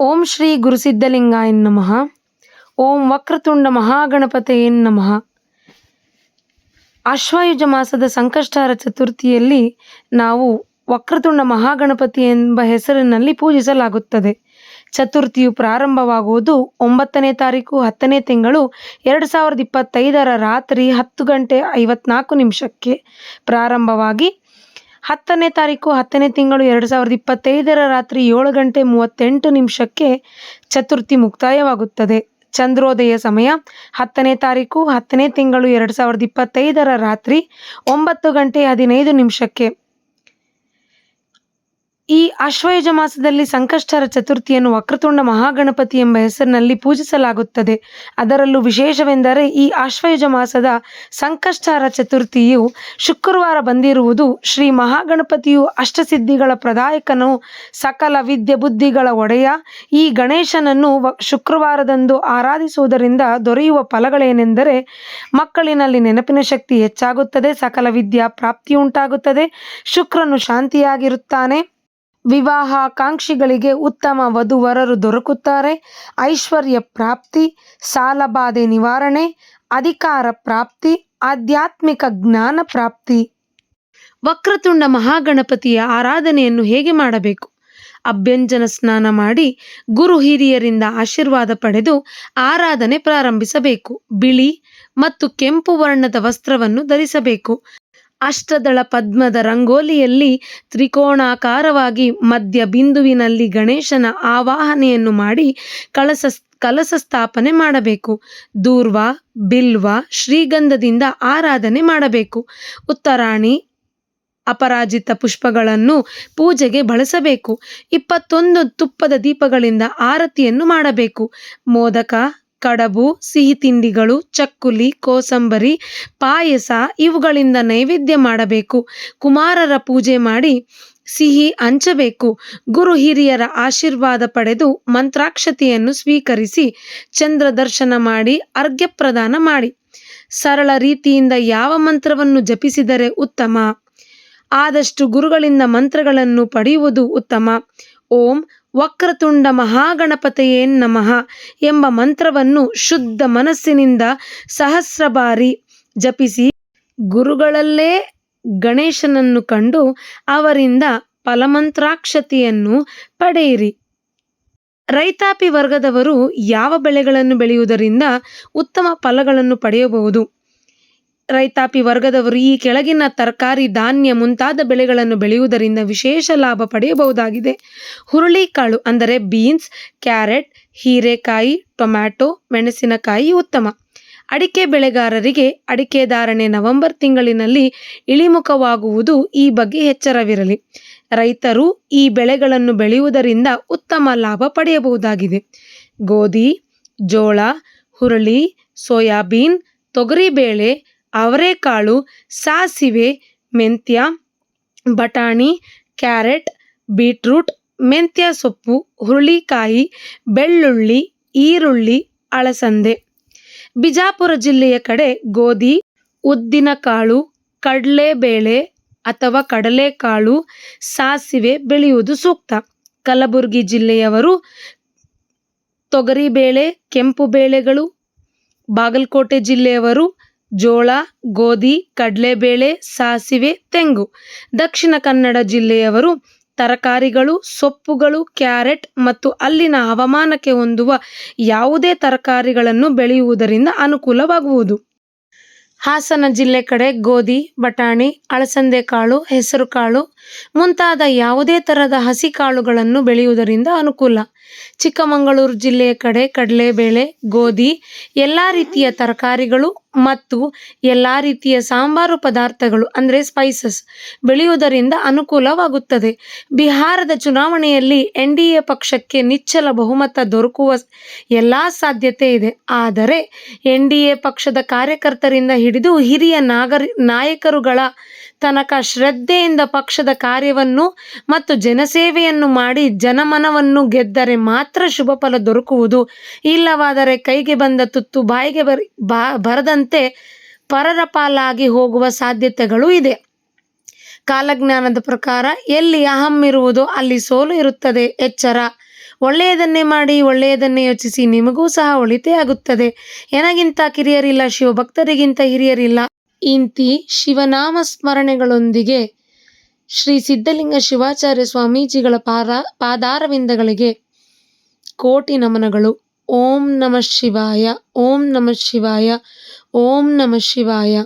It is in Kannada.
ಓಂ ಶ್ರೀ ಗುರುಸಿದ್ಧಲಿಂಗಾಯ ನಮಃ. ಓಂ ವಕ್ರತುಂಡ ಮಹಾಗಣಪತಯೇ ನಮಃ. ಆಶ್ವಾಯುಜ ಮಾಸದ ಸಂಕಷ್ಟಾರ ಚತುರ್ಥಿಯಲ್ಲಿ ನಾವು ವಕ್ರತುಂಡ ಮಹಾಗಣಪತಿ ಎಂಬ ಹೆಸರಿನಲ್ಲಿ ಪೂಜಿಸಲಾಗುತ್ತದೆ. ಚತುರ್ಥಿಯು ಪ್ರಾರಂಭವಾಗುವುದು ಒಂಬತ್ತನೇ ತಾರೀಕು ಹತ್ತನೇ ತಿಂಗಳು ಎರಡು ಸಾವಿರದ ಇಪ್ಪತ್ತೈದರ ರಾತ್ರಿ ಹತ್ತು ಗಂಟೆ ಐವತ್ನಾಲ್ಕು ನಿಮಿಷಕ್ಕೆ. ಪ್ರಾರಂಭವಾಗಿ ಹತ್ತನೇ ತಾರೀಕು, ಹತ್ತನೇ ತಿಂಗಳು ಎರಡು ಸಾವಿರದ ಇಪ್ಪತ್ತೈದರ ರಾತ್ರಿ ಏಳು ಗಂಟೆ ಮೂವತ್ತೆಂಟು ನಿಮಿಷಕ್ಕೆ ಚತುರ್ಥಿ ಮುಕ್ತಾಯವಾಗುತ್ತದೆ. ಚಂದ್ರೋದಯ ಸಮಯ, ಹತ್ತನೇ ತಾರೀಕು, ಹತ್ತನೇ ತಿಂಗಳು ಎರಡು ಸಾವಿರದ ಇಪ್ಪತ್ತೈದರ ರಾತ್ರಿ ಒಂಬತ್ತು ಗಂಟೆ ಹದಿನೈದು ನಿಮಿಷಕ್ಕೆ. ಈ ಆಶ್ವಯುಜ ಮಾಸದಲ್ಲಿ ಸಂಕಷ್ಟರ ಚತುರ್ಥಿಯನ್ನು ವಕ್ರತುಂಡ ಮಹಾಗಣಪತಿ ಎಂಬ ಹೆಸರಿನಲ್ಲಿ ಪೂಜಿಸಲಾಗುತ್ತದೆ. ಅದರಲ್ಲೂ ವಿಶೇಷವೆಂದರೆ ಈ ಆಶ್ವಯುಜ ಮಾಸದ ಸಂಕಷ್ಟಹರ ಚತುರ್ಥಿಯು ಶುಕ್ರವಾರ ಬಂದಿರುವುದು ಶ್ರೀ ಮಹಾಗಣಪತಿಯು ಅಷ್ಟಸಿದ್ಧಿಗಳ ಪ್ರದಾಯಕನು, ಸಕಲ ವಿದ್ಯೆ ಬುದ್ಧಿಗಳ ಒಡೆಯ. ಈ ಗಣೇಶನನ್ನು ಶುಕ್ರವಾರದಂದು ಆರಾಧಿಸುವುದರಿಂದ ದೊರೆಯುವ ಫಲಗಳೇನೆಂದರೆ ಮಕ್ಕಳಿನಲ್ಲಿ ನೆನಪಿನ ಶಕ್ತಿ ಹೆಚ್ಚಾಗುತ್ತದೆ, ಸಕಲ ವಿದ್ಯಾ ಪ್ರಾಪ್ತಿಯುಂಟಾಗುತ್ತದೆ, ಶುಕ್ರನು ಶಾಂತಿಯಾಗಿರುತ್ತಾನೆ. ವಿವಾಹಾಕಾಂಕ್ಷಿಗಳಿಗೆ ಉತ್ತಮ ವಧುವರರು ದೊರಕುತ್ತಾರೆ. ಐಶ್ವರ್ಯ ಪ್ರಾಪ್ತಿ ಸಾಲಬಾಧೆ ನಿವಾರಣೆ, ಅಧಿಕಾರ ಪ್ರಾಪ್ತಿ, ಆಧ್ಯಾತ್ಮಿಕ ಜ್ಞಾನ ಪ್ರಾಪ್ತಿ. ವಕ್ರತುಂಡ ಮಹಾಗಣಪತಿಯ ಆರಾಧನೆಯನ್ನು ಹೇಗೆ ಮಾಡಬೇಕು? ಅಭ್ಯಂಜನ ಸ್ನಾನ ಮಾಡಿ ಗುರು ಹಿರಿಯರಿಂದ ಆಶೀರ್ವಾದ ಪಡೆದು ಆರಾಧನೆ ಪ್ರಾರಂಭಿಸಬೇಕು. ಬಿಳಿ ಮತ್ತು ಕೆಂಪು ವರ್ಣದ ವಸ್ತ್ರವನ್ನು ಧರಿಸಬೇಕು. ಅಷ್ಟದಳ ಪದ್ಮದ ರಂಗೋಲಿಯಲ್ಲಿ ತ್ರಿಕೋಣಾಕಾರವಾಗಿ ಮಧ್ಯ ಬಿಂದುವಿನಲ್ಲಿ ಗಣೇಶನ ಆವಾಹನೆಯನ್ನು ಮಾಡಿ ಕಳಸ ಕಲಸ ಸ್ಥಾಪನೆ ಮಾಡಬೇಕು. ದೂರ್ವ, ಬಿಲ್ವ, ಶ್ರೀಗಂಧದಿಂದ ಆರಾಧನೆ ಮಾಡಬೇಕು. ಉತ್ತರಾಣಿ, ಅಪರಾಜಿತ ಪುಷ್ಪಗಳನ್ನು ಪೂಜೆಗೆ ಬಳಸಬೇಕು. ಇಪ್ಪತ್ತೊಂದು ತುಪ್ಪದ ದೀಪಗಳಿಂದ ಆರತಿಯನ್ನು ಮಾಡಬೇಕು. ಮೋದಕ ಕಡಬು, ಸಿಹಿ ತಿಂಡಿಗಳು, ಚಕ್ಕುಲಿ, ಕೋಸಂಬರಿ, ಪಾಯಸ ಇವುಗಳಿಂದ ನೈವೇದ್ಯ ಮಾಡಬೇಕು. ಕುಮಾರರ ಪೂಜೆ ಮಾಡಿ ಸಿಹಿ ಹಂಚಬೇಕು. ಗುರು ಹಿರಿಯರ ಆಶೀರ್ವಾದ ಪಡೆದು ಮಂತ್ರಾಕ್ಷತೆಯನ್ನು ಸ್ವೀಕರಿಸಿ ಚಂದ್ರ ದರ್ಶನ ಮಾಡಿ ಅರ್ಘ್ಯ ಪ್ರದಾನ ಮಾಡಿ. ಸರಳ ರೀತಿಯಿಂದ ಯಾವ ಮಂತ್ರವನ್ನು ಜಪಿಸಿದರೆ ಉತ್ತಮ? ಆದಷ್ಟು ಗುರುಗಳಿಂದ ಮಂತ್ರಗಳನ್ನು ಪಡೆಯುವುದು ಉತ್ತಮ. ಓಂ ವಕ್ರತುಂಡ ಮಹಾಗಣಪತಯೇ ನಮಃ ಎಂಬ ಮಂತ್ರವನ್ನು ಶುದ್ಧ ಮನಸ್ಸಿನಿಂದ ಸಹಸ್ರ ಬಾರಿ ಜಪಿಸಿ ಗುರುಗಳಲ್ಲೇ ಗಣೇಶನನ್ನು ಕಂಡು ಅವರಿಂದ ಫಲಮಂತ್ರಾಕ್ಷತೆಯನ್ನು ಪಡೆಯಿರಿ. ರೈತಾಪಿ ವರ್ಗದವರು ಯಾವ ಬೆಳೆಗಳನ್ನು ಬೆಳೆಯುವುದರಿಂದ ಉತ್ತಮ ಫಲಗಳನ್ನು ಪಡೆಯಬಹುದು? ರೈತಾಪಿ ವರ್ಗದವರು ಈ ಕೆಳಗಿನ ತರಕಾರಿ ಧಾನ್ಯ ಮುಂತಾದ ಬೆಳೆಗಳನ್ನು ಬೆಳೆಯುವುದರಿಂದ ವಿಶೇಷ ಲಾಭ ಪಡೆಯಬಹುದಾಗಿದೆ. ಹುರುಳಿಕಾಳು ಅಂದರೆ ಬೀನ್ಸ್, ಕ್ಯಾರೆಟ್, ಹೀರೆಕಾಯಿ, ಟೊಮ್ಯಾಟೊ, ಮೆಣಸಿನಕಾಯಿ ಉತ್ತಮ. ಅಡಿಕೆ ಬೆಳೆಗಾರರಿಗೆ ಅಡಿಕೆ ಧಾರಣೆ ನವೆಂಬರ್ ತಿಂಗಳಿನಲ್ಲಿ ಇಳಿಮುಖವಾಗುವುದು ಈ ಬಗ್ಗೆ ಎಚ್ಚರವಿರಲಿ. ರೈತರು ಈ ಬೆಳೆಗಳನ್ನು ಬೆಳೆಯುವುದರಿಂದ ಉತ್ತಮ ಲಾಭ ಪಡೆಯಬಹುದಾಗಿದೆ. ಗೋಧಿ, ಜೋಳ, ಹುರುಳಿ, ಸೋಯಾಬೀನ್, ತೊಗರಿಬೇಳೆ ಅವರೆಕಾಳು ಸಾಸಿವೆ, ಮೆಂತ್ಯ, ಬಟಾಣಿ, ಕ್ಯಾರೆಟ್, ಬೀಟ್ರೂಟ್, ಮೆಂತ್ಯ ಸೊಪ್ಪು, ಹುರುಳಿಕಾಯಿ, ಬೆಳ್ಳುಳ್ಳಿ, ಈರುಳ್ಳಿ ಅಳಸಂದೆ ಬಿಜಾಪುರ ಜಿಲ್ಲೆಯ ಕಡೆ ಗೋಧಿ ಉದ್ದಿನಕಾಳು ಕಡಲೆಬೇಳೆ ಅಥವಾ ಕಡಲೆಕಾಳು, ಸಾಸಿವೆ ಬೆಳೆಯುವುದು ಸೂಕ್ತ. ಕಲಬುರಗಿ ಜಿಲ್ಲೆಯವರು ತೊಗರಿಬೇಳೆ ಕೆಂಪು ಬೇಳೆಗಳು ಬಾಗಲಕೋಟೆ ಜಿಲ್ಲೆಯವರು ಜೋಳ, ಗೋಧಿ, ಕಡಲೆಬೇಳೆ, ಸಾಸಿವೆ, ತೆಂಗು. ದಕ್ಷಿಣ ಕನ್ನಡ ಜಿಲ್ಲೆಯವರು ತರಕಾರಿಗಳು, ಸೊಪ್ಪುಗಳು, ಕ್ಯಾರೆಟ್ ಮತ್ತು ಅಲ್ಲಿನ ಹವಾಮಾನಕ್ಕೆ ಹೊಂದುವ ಯಾವುದೇ ತರಕಾರಿಗಳನ್ನು ಬೆಳೆಯುವುದರಿಂದ ಅನುಕೂಲವಾಗುವುದು. ಹಾಸನ ಜಿಲ್ಲೆ ಕಡೆ ಗೋಧಿ, ಬಟಾಣಿ ಅಳಸಂದೆ ಕಾಳು, ಹೆಸರುಕಾಳು ಮುಂತಾದ ಯಾವುದೇ ಥರದ ಹಸಿ ಕಾಳುಗಳನ್ನು ಬೆಳೆಯುವುದರಿಂದ ಅನುಕೂಲ. ಚಿಕ್ಕಮಗಳೂರು ಜಿಲ್ಲೆಯ ಕಡೆ ಕಡಲೆಬೇಳೆ, ಗೋಧಿ, ಎಲ್ಲ ರೀತಿಯ ತರಕಾರಿಗಳು ಮತ್ತು ಎಲ್ಲ ರೀತಿಯ ಸಾಂಬಾರು ಪದಾರ್ಥಗಳು, ಅಂದರೆ ಸ್ಪೈಸಸ್ ಬೆಳೆಯುವುದರಿಂದ ಅನುಕೂಲವಾಗುತ್ತದೆ. ಬಿಹಾರದ ಚುನಾವಣೆಯಲ್ಲಿ ಎನ್ ಡಿ ಎ ಪಕ್ಷಕ್ಕೆ ನಿಚ್ಚಲ ಬಹುಮತ ದೊರಕುವ ಎಲ್ಲ ಸಾಧ್ಯತೆ ಇದೆ. ಆದರೆ ಎನ್ ಡಿ ಎ ಪಕ್ಷದ ಕಾರ್ಯಕರ್ತರಿಂದ ಹಿಡಿದು ಹಿರಿಯ ನಾಗರಿ, ನಾಯಕರುಗಳ ತನಕ ಶ್ರದ್ಧೆಯಿಂದ ಪಕ್ಷದ ಕಾರ್ಯವನ್ನು ಮತ್ತು ಜನಸೇವೆಯನ್ನು ಮಾಡಿ ಜನಮನವನ್ನು ಗೆದ್ದರೆ ಮಾತ್ರ ಶುಭ ಫಲ ದೊರಕುವುದು. ಇಲ್ಲವಾದರೆ ಕೈಗೆ ಬಂದ ತುತ್ತು ಬಾಯಿಗೆ ಬರಿ ಬರದಂತೆ ಪರರ ಪಾಲಾಗಿ ಹೋಗುವ ಸಾಧ್ಯತೆಗಳು ಇದೆ. ಕಾಲಜ್ಞಾನದ ಪ್ರಕಾರ ಎಲ್ಲಿ ಅಹಂ ಇರುವುದು ಅಲ್ಲಿ ಸೋಲು ಇರುತ್ತದೆ, ಎಚ್ಚರ. ಒಳ್ಳೆಯದನ್ನೇ ಮಾಡಿ, ಒಳ್ಳೆಯದನ್ನೇ ಯೋಚಿಸಿ ನಿಮಗೂ ಸಹ ಒಳಿತೆಯಾಗುತ್ತದೆ ಎನಗಿಂತ ಕಿರಿಯರಿಲ್ಲ, ಶಿವಭಕ್ತರಿಗಿಂತ ಹಿರಿಯರಿಲ್ಲ. ಇಂತಿ ಶಿವನಾಮ ಸ್ಮರಣೆಗಳೊಂದಿಗೆ ಶ್ರೀ ಸಿದ್ಧಲಿಂಗ ಶಿವಾಚಾರ್ಯ ಸ್ವಾಮೀಜಿಗಳ ಪಾದ ಪಾದಾರವಿಂದಗಳಿಗೆ ಕೋಟಿ ನಮನಗಳು. ಓಂ ನಮಃ ಶಿವಾಯ, ಓಂ ನಮಃ ಶಿವಾಯ, ಓಂ ನಮಃ ಶಿವಾಯ.